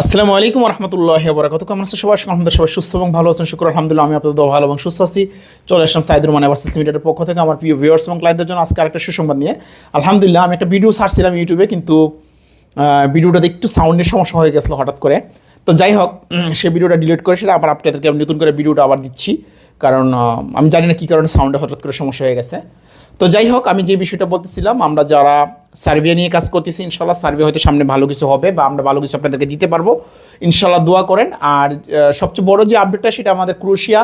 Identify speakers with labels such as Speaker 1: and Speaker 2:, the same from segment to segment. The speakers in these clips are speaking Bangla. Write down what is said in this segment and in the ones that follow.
Speaker 1: আসসালামু আলাইকুম রহমতুল্লাহ বরাকাত কেমন আছেন সবাই? আলহামদুলিল্লাহ সবাই সুস্থ এবং ভালো আছেন। শুক্র আলহামদুলিল্লাহ, আমি আপনাদের ভালো এবং সুস্থ আছি। চলে আসলাম সাইদুর মানে ভার্সেস লিমিটেডের পক্ষ থেকে আমার প্রিয় ভিউয়ার্স এবং ক্লায়েন্টদের জন্য আজকে আরেকটা সুসংবাদ নিয়ে। আলহামদুলিল্লাহ, আমি একটা ভিডিও ছাড়ছিলাম ইউটিউবে কিন্তু ভিডিওটাতে একটু সাউন্ডের সমস্যা হয়ে গেছিল হঠাৎ করে। তো যাই হোক সেই ভিডিওটা ডিলিট করে সেটা আবার আপনাদেরকে আমি নতুন করে ভিডিওটা আবার দিচ্ছি। কারণ আমি জানি না কী কারণে সাউন্ডে হঠাৎ করে সমস্যা হয়ে গেছে। তো যাই হোক, আমি যে বিষয়টা বলতেছিলাম, আমরা যারা সার্ভে নিয়ে কাজ করতেছি, ইনশাল্লাহ সার্ভে হয়তো সামনে ভালো কিছু হবে বা আমরা ভালো কিছু আপনাদেরকে দিতে পারব। ইনশাল্লাহ দোয়া করেন। আর সবচেয়ে বড় যে আপডেটটা সেটা আমাদের ক্রোশিয়া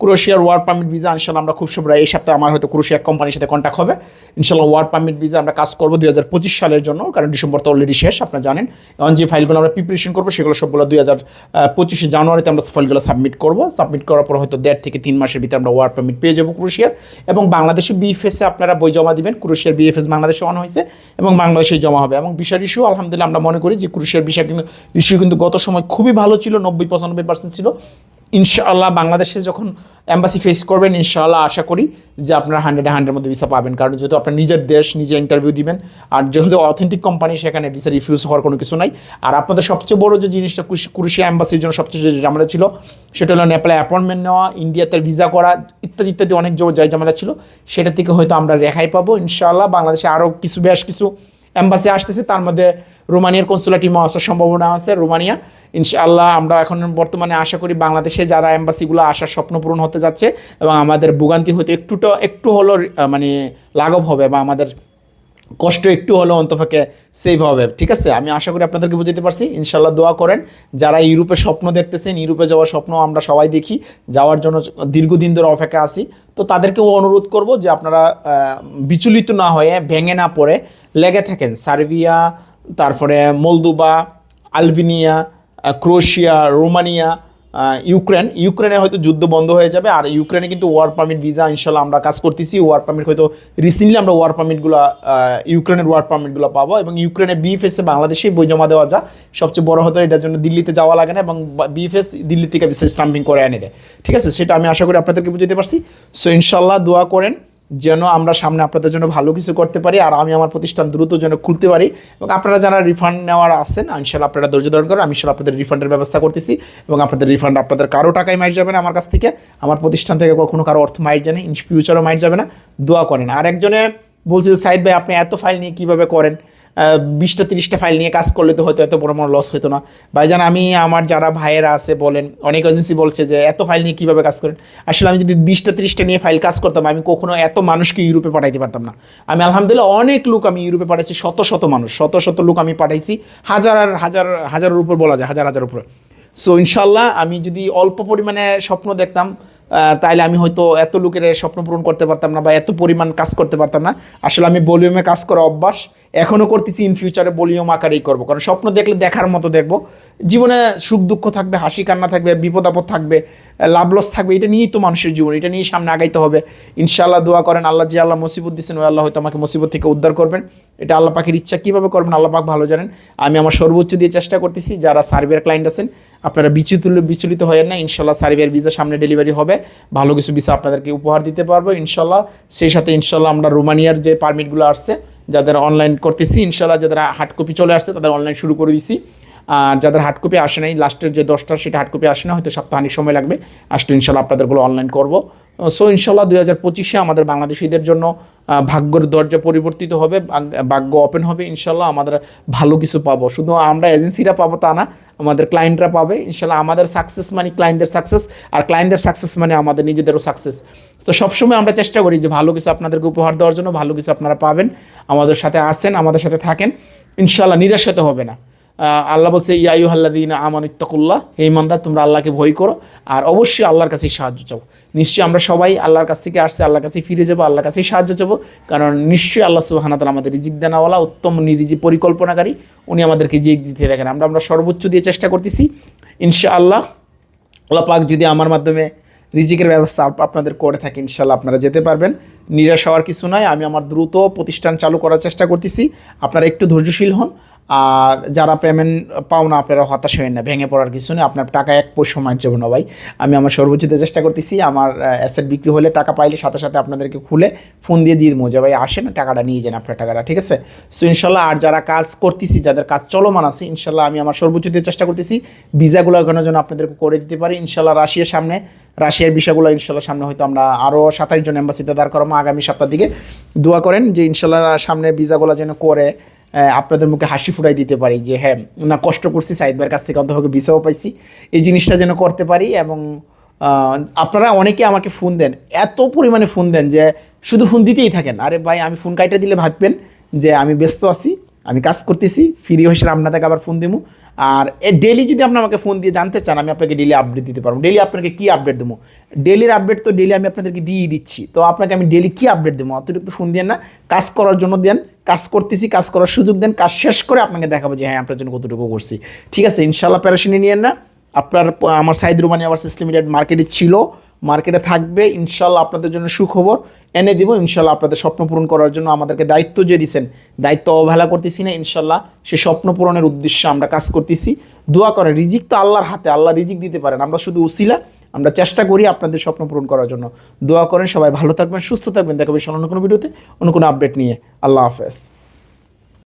Speaker 1: ক্রোশিয়ার ওয়ার্ক পারমিট ভিসা, ইনশাল্লাহ আমরা খুব শীঘ্রই এই সপ্তাহে আমার হয়তো ক্রোশিয়া কোম্পানির সাথে কন্ট্যাক্ট হবে। ইনশাল্লাহ ওয়ার্ক পারমিট ভিসা আমরা কাজ করব দুই হাজার পঁচিশ সালের জন্য, কারণ ডিসেম্বর তো অলরেডি শেষ, আপনারা জানেন। এখন যে ফাইলগুলো আমরা প্রিপারেশন করব, সেগুলো সবগুলো দুই হাজার পঁচিশে জানুয়ারিতে আমরা ফাইলগুলো সাবমিট করব। সাবমিট করার পর হয়তো দেড় থেকে তিন মাসের ভিতরে আমরা ওয়ার্ক পারমিট পেয়ে যাব ক্রোশিয়ার এবং বাংলাদেশে বিএফএসে আপনারা বই জমা দিবেন ক্রোশিয়ার বিএফএস বাংলাদেশে অন হয়েছে এবং বাংলাদেশে জমা হবে। এবং বিশার ইস্যু আলহামদুলিল্লাহ আমরা মনে করি যে ক্রোশিয়ার বিষয় কিন্তু ইস্যু কিন্তু গত সময় খুবই ভালো ছিল, নব্বই পঁচানব্বই পার্সেন্ট ছিল। ইনশাআল্লাহ বাংলাদেশে যখন অ্যাম্বাসি ফেস করবেন, ইনশাআল্লাহ আশা করি যে আপনারা হান্ড্রেডে হান্ড্রেড মধ্যে ভিসা পাবেন। কারণ যেহেতু আপনার নিজের দেশ, নিজে ইন্টারভিউ দিবেন, আর যেহেতু অথেন্টিক কোম্পানি সেখানে ভিসা রিফিউজ হওয়ার কোনো কিছু নাই। আর আপনাদের সবচেয়ে বড় যে জিনিসটা কুরুশিয়া অ্যাম্বাসির জন্য সবচেয়ে যে ঝামেলা ছিল, সেটা হলো নেপালে অ্যাপয়েন্টমেন্ট নেওয়া, ইন্ডিয়াতে ভিসা করা, ইত্যাদি ইত্যাদি অনেক জয় ঝামেলা ছিল। সেটা থেকে হয়তো আমরা রেহাই পাবো, ইনশাআল্লাহ। বাংলাদেশে আরও কিছু বেশ কিছু অ্যাম্বাসি আসতেছে। তার মধ্যে রোমানিয়ার কনসুলা টিমও আসার সম্ভাবনা আছে। রোমানিয়া ইনশাআল্লাহ আমরা এখন বর্তমানে আশা করি বাংলাদেশে যারা অ্যাম্বাসিগুলো আসার স্বপ্ন পূরণ হতে যাচ্ছে এবং আমাদের ভোগান্তি হতে একটুটা, একটু হলো মানে লাঘব হবে বা আমাদের কষ্ট একটু হলেও অন্তফাকে সেভ হবে। ঠিক আছে? আমি আশা করি আপনাদেরকে বুঝতে পারছি। ইনশাল্লাহ দোয়া করেন। যারা ইউরোপে স্বপ্ন দেখতেছেন, ইউরোপে যাওয়ার স্বপ্ন আমরা সবাই দেখি। যাওয়ার জন্য দীর্ঘদিন ধরে অপেক্ষা আছি। তো তাদেরকেও অনুরোধ করব যে আপনারা বিচলিত না হয়ে, ভেঙে না পড়ে, লেগে থাকেন। সার্বিয়া, তারপরে Moldova Albania Croatia Romania Ukraine. ইউক্রেনে হয়তো যুদ্ধ বন্ধ হয়ে যাবে আর ইউক্রেনে কিন্তু ওয়ার পারমিট ভিসা ইনশাল্লাহ আমরা কাজ করতেছি। ওয়ার পারমিট হয়তো রিসেন্টলি আমরা ওয়ার পারমিটগুলো ইউক্রেনের ওয়ার পারমিটগুলো পাবো এবং ইউক্রেনে বিএফএসে বাংলাদেশেই বই জমা দেওয়া যা। সবচেয়ে বড় হতো এটার জন্য দিল্লিতে যাওয়া লাগে না এবং বিএফএস দিল্লি থেকে ভিসা স্টাম্পিং করে এনে দেয়। ঠিক আছে? সেটা আমি আশা করি আপনাদেরকে বুঝতে পারছি। সো ইনশাল্লাহ দোয়া করেন। যেন আমরা সামনে আপনাদের জন্য ভালো কিছু করতে পারি আর আমি আমার প্রতিষ্ঠান দ্রুত যেন খুলতে পারি। এবং আপনারা যারা রিফান্ড নেওয়ার আছেন ইনশাল্লাহ আপনারা ধৈর্য ধারণ করেন, আমি ইনশাল্লাহ আপনাদের রিফান্ডের ব্যবস্থা করতেছি এবং আপনাদের রিফান্ড আপনাদের কারও টাকায় মাইট যাবে না আমার কাছ থেকে। আমার প্রতিষ্ঠান থেকে কখনো কারও অর্থ মাইট যায় না ইন ফিউচারও মাইট যাবে না, দোয়া করেন। আর একজনে বলছে সাইদ ভাই, আপনি এত ফাইল নিয়ে কীভাবে করেন? বিশটা, তিরিশটা ফাইল নিয়ে কাজ করলে তো হয়তো এত বড় বড় লস হতো না। ভাইজান, আমি আমার যারা ভাইয়েরা আছে বলেন, অনেক এজেন্সি বলছে যে এত ফাইল নিয়ে কীভাবে কাজ করেন? আসলে আমি যদি বিশটা, তিরিশটা নিয়ে ফাইল কাজ করতাম, আমি কখনো এত মানুষকে ইউরোপে পাঠাইতে পারতাম না। আমি আলহামদুলিল্লাহ অনেক লোক আমি ইউরোপে পাঠাইছি, শত শত মানুষ, শত শত লোক আমি পাঠাইছি, হাজার আর হাজার, হাজারের উপর বলা যায়, হাজার হাজার উপরে। সো ইনশাল্লাহ আমি যদি অল্প পরিমাণে স্বপ্ন দেখতাম তাইলে আমি হয়তো এত লোকের স্বপ্ন পূরণ করতে পারতাম না বা এত পরিমাণ কাজ করতে পারতাম না। আসলে আমি ভলিউমে কাজ করা অভ্যাস। এখনও করতেছি ইন ফিউচারে ভলিউম আকারেই করব। কারণ স্বপ্ন দেখলে দেখার মতো দেখব। জীবনে সুখ দুঃখ থাকবে, হাসি কান্না থাকবে, বিপদ আপদ থাকবে, লাভ লস থাকবে, এটা নিয়েই তো মানুষের জীবন, এটা নিয়েই সামনে আগাইতে হবে। ইনশাআল্লাহ দোয়া করেন, আল্লাহ যে আল্লাহ মুসিবত দিচ্ছেন ওই আল্লাহ হয়তো আমাকে মুসিবত থেকে উদ্ধার করবেন। এটা আল্লাহ পাখির ইচ্ছা। কীভাবে করবেন? আল্লাহ পাক ভালো জানেন। আমি আমার সর্বোচ্চ দিয়ে চেষ্টা করতেছি, যারা সার্ভের ক্লায়েন্ট আছেন আপনারা বিচলিত বিচলিত হয়ে না, ইনশাল্লাহ সার্ভিয়ার ভিসা সামনে ডেলিভারি হবে। ভালো কিছু ভিসা আপনাদেরকে উপহার দিতে পারব, ইনশাল্লাহ। সেই সাথে ইনশাল্লাহ আমরা রোমানিয়ার যে পারমিটগুলো আসছে, যাদের অনলাইন করতেছি, ইনশাল্লাহ যাদের হার্ড কপি চলে আসছে, তাদের অনলাইন শুরু করে দিছি। আর যাদের হার্ড কপি আসে নাই লাস্টের যে দশটা সেটা হার্ড কপি আসে না, হয়তো সপ্তাহানিক সময় লাগবে। আসলে ইনশাল্লাহ আপনাদেরগুলো অনলাইন করব। সো ইনশাল্লাহ দুই হাজার পঁচিশে আমাদের বাংলাদেশিদের জন্য ভাগ্যর দরজা পরিবর্তিত হবে, ভাগ- ভাগ্য ওপেন হবে, ইনশাল্লাহ আমাদের ভালো কিছু পাবো। শুধু আমরা এজেন্সিরা পাবো তা না, আমাদের ক্লায়েন্টরা পাবে, ইনশাল্লাহ আমাদের সাকসেস মানে ক্লায়েন্টদের সাকসেস আর ক্লায়েন্টদের সাকসেস মানে আমাদের নিজেদেরও সাকসেস তো সবসময় আমরা চেষ্টা করি যে ভালো কিছু আপনাদেরকে উপহার দেওয়ার জন্য, ভালো কিছু আপনারা পাবেন, আমাদের সাথে আসেন, আমাদের সাথে থাকেন, ইনশাল্লাহ নিরাশ হবে না। আল্লাহ বলছে ইয়ায়ু হাল্লাদিন আমান ইত্তাকুল্লাহ হে ইমানদার, তোমরা আল্লাহকে ভয় করো, আর অবশ্যই আল্লাহর কাছেই সাহায্য চাও। নিশ্চয়ই আমরা সবাই আল্লাহর কাছ থেকে আসছে, আল্লাহর কাছেই ফিরে যাব, আল্লাহর কাছেই সাহায্য চাবো, কারণ নিশ্চয়ই আল্লাহ সুবাহানাতাল আমাদের রিজিক দানাওয়ালা, উত্তম নিরিজি পরিকল্পনাকারী, উনি আমাদেরকে জিক দিতে দেখেন। আমরা আমরা সর্বোচ্চ দিয়ে চেষ্টা করতেছি, ইনশাআল্লাহ। আল্লাহ আল্লাহ পাক যদি আমার মাধ্যমে রিজিকের ব্যবস্থা আপ- আপনাদের করে থাকে ইনশাল্লাহ আপনারা যেতে পারবেন। নিরাশ হওয়ার কিছু নয় আমি আমার দ্রুত প্রতিষ্ঠান চালু করার চেষ্টা করতেছি। আপনারা একটু ধৈর্যশীল হন আর যারা পেমেন্ট পাও না, আপনারা হতাশ হবেন না, ভেঙে পড়ার কিছু নেই। আপনার টাকা এক পয়সা সময়ের যাবে না ভাই। আমি আমার সর্বোচ্চতে চেষ্টা করতেছি, আমার অ্যাসেট বিক্রি হলে টাকা পাইলে সাথে সাথে আপনাদেরকে খুলে ফোন দিয়ে দিয়ে মজা ভাই, আসেন, টাকাটা নিয়ে যান আপনার টাকাটা, ঠিক আছে? সো ইনশাল্লাহ, আর যারা কাজ করতেছি, যাদের কাজ চলমান আছে, ইনশাল্লাহ, আমি আমার সর্বোচ্চ দিয়ে চেষ্টা করতেছি, ভিসাগুলো এখনও যেন আপনাদেরকে করে দিতে পারি। ইনশাল্লাহ, রাশিয়ার সামনে, রাশিয়ার বিষয়গুলো ইনশাল্লাহ সামনে হয়তো আমরা আরও সাতাশ জন এম্বাসিতে দাঁড় করাবো আগামী সপ্তাহ দিকে। দোয়া করেন যে, ইনশাল্লাহ, সামনে ভিসাগুলো যেন করে আপনাদের মুখে হাসি ফুটাই দিতে পারি যে হ্যাঁ না, কষ্ট করছি, সাইদ ভাইয়ের কাছ থেকে অন্তত ভিসাও পাইছি। এই জিনিসটা যেন করতে পারি এবং আপনারা অনেকে আমাকে ফোন দেন, এত পরিমাণে ফোন দেন যে শুধু ফোন দিতেই থাকেন। আরে ভাই, আমি ফোন কাইটা দিলে ভাববেন যে আমি ব্যস্ত আছি, আমি কাজ করতেছি ফ্রি হয়েছে আপনাদেরকে আবার ফোন দেবো আর এ ডেলি যদি আপনি আমাকে ফোন দিয়ে জানতে চান, আমি আপনাকে ডেলি আপডেট দিতে পারব। ডেলি আপনাকে কী আপডেট দেবো ডেলির আপডেট তো ডেলি আমি আপনাদেরকে দিয়ে দিচ্ছি। তো আপনাকে আমি ডেলি কী আপডেট দেবো অতিরিক্ত ফোন দিয়ে না। কাজ করার জন্য দেন। কাজ করতেছি, কাজ করার সুযোগ দেন, কাজ শেষ করে আপনাকে দেখাবো যে হ্যাঁ আপনার জন্য কতটুকু করছি। ঠিক আছে ইনশাল্লাহ প্যারাশিনি নিয়েন না। আপনার, আমার সাইদ রুমানি আবার লিমিটেড মার্কেটে ছিল মার্কেটে থাকবে ইনশাল্লাহ আপনাদের জন্য সুখবর। এনে দিব ইনশাল্লাহ আপনাদের স্বপ্ন পূরণ করার জন্য আমাদেরকে দায়িত্ব যে দিয়েছেন দায়িত্ব অবহেলা করতেছি না ইনশাল্লাহ সে স্বপ্ন পূরণের উদ্দেশ্যে আমরা কাজ করতেছি। দোয়া করে রিজিক তো আল্লাহর হাতে, আল্লাহ রিজিক দিতে পারেন, আমরা শুধু উসিলা আমরা চেষ্টা করি আপনাদের স্বপ্ন পূরণ করার জন্য। দোয়া করেন, সবাই ভালো থাকবেন, সুস্থ থাকবেন। দেখাবে অন্য কোনো ভিডিওতে, অন্য কোনো আপডেট নিয়ে। আল্লাহ হাফেজ।